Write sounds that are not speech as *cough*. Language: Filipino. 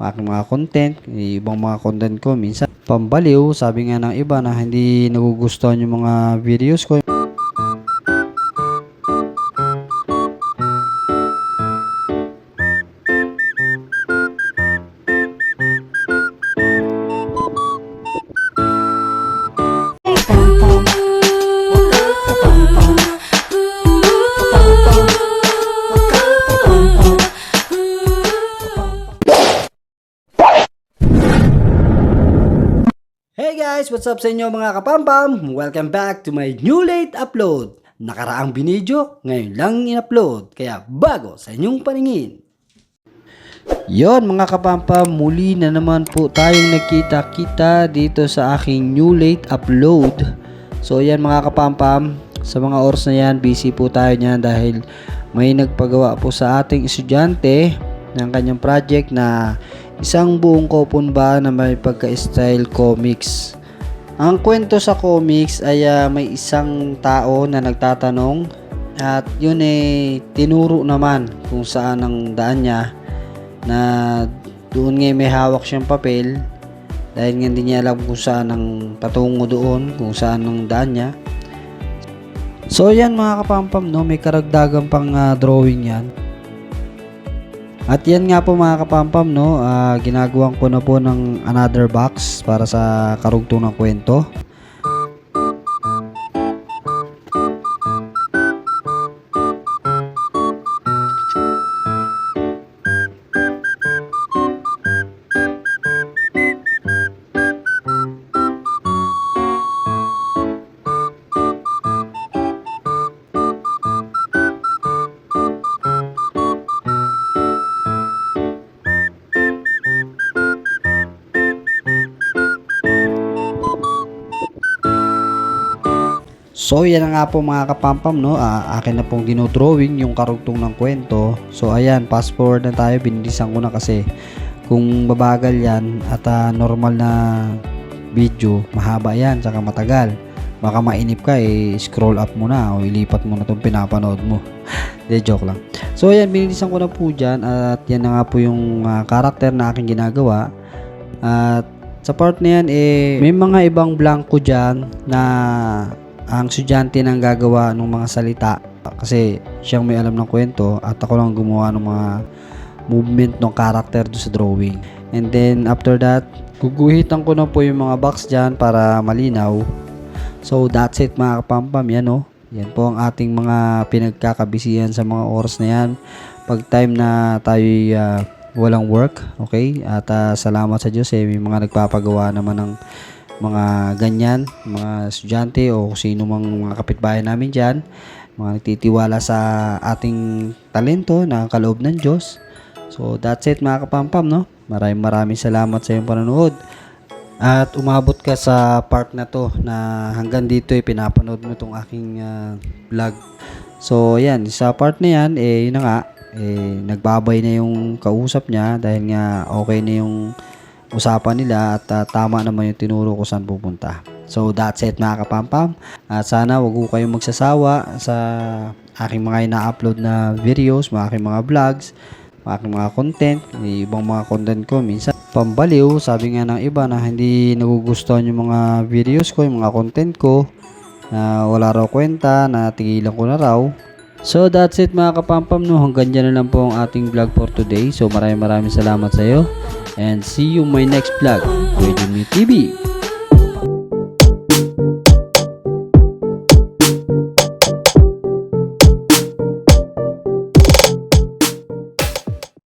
aking mga content, ibang mga content ko minsan pambaliw, sabi nga ng iba na hindi nagugustuhan yung mga videos ko. Hey guys! What's up sa inyo mga kapampam? Welcome back to my new late upload. Nakaraang binidyo, ngayon lang in-upload. Kaya bago sa inyong paningin. Yon mga kapampam, muli na naman po tayong nakita-kita dito sa aking new late upload. So yan mga kapampam, sa mga oras na yan, busy po tayo niyan dahil may nagpagawa po sa ating estudyante ng kanyang project na isang buong kopon ba na may pagka-style comics. Ang kwento sa comics ay ah, may isang tao na nagtatanong at yun eh tinuro naman kung saan ang daan niya na doon nga may hawak siyang papel dahil nga hindi niya alam kung saan ang patungo doon, kung saan ang daan niya. So yan mga kapampam no, may karagdagan pang ah, drawing yan. At yan nga po mga kapampam no, ah, ginagawan ko na po ng another box para sa karugtong ng kwento. So yan na nga po mga kapampam no, Ah, akin na pong dinodrawing yung karugtong ng kwento. So ayan, fast forward na tayo, binilisan ko na kasi kung babagal yan at ah, normal na video, mahaba yan, saka matagal. Baka mainip ka, eh, scroll up mo na o ilipat mo na itong pinapanood mo. *laughs* De joke lang. So ayan, binilisan ko na po dyan at yan na nga po yung ah, karakter na aking ginagawa. At sa part na yan, eh, may mga ibang blanco dyan na ang estudyante nang gagawa ng mga salita kasi siyang may alam ng kwento at ako lang gumawa ng mga movement ng character do sa drawing. And then after that, guguhitan ko na po yung mga box dyan para malinaw. So that's it mga kapampam, yan o. Yan po ang ating mga pinagkakabisihan sa mga oras na yan. Pag time na tayo walang work, okay? At ah, salamat sa Diyos eh, may mga nagpapagawa naman ng mga ganyan, mga estudyante o sino mang mga kapitbahay namin dyan, mga nagtitiwala sa ating talento na kaloob ng Diyos. So that's it mga kapampam, no? Maraming maraming salamat sa iyong panonood. At umabot ka sa part na to na hanggang dito eh, pinapanood mo itong aking ah, vlog. So yan, sa part na yan, eh yun na nga, eh, nagbabay na yung kausap niya dahil nga okay na yung usapan nila at ah, tama naman yung tinuro ko saan pupunta. So that's it mga kapampam. At sana wag ko kayong magsasawa sa aking mga ina-upload na videos, mga aking mga vlogs, mga aking mga content, yung ibang mga content ko minsan pambaliw. Sabi nga ng iba na hindi nagugustuhan yung mga videos ko, yung mga content ko na wala raw kwenta, na tigilan ko na raw. So that's it mga kapampam no. Hanggang dyan na lang po ang ating vlog for today. So maraming maraming salamat sa iyo. And see you my next vlog. Radio Me TV.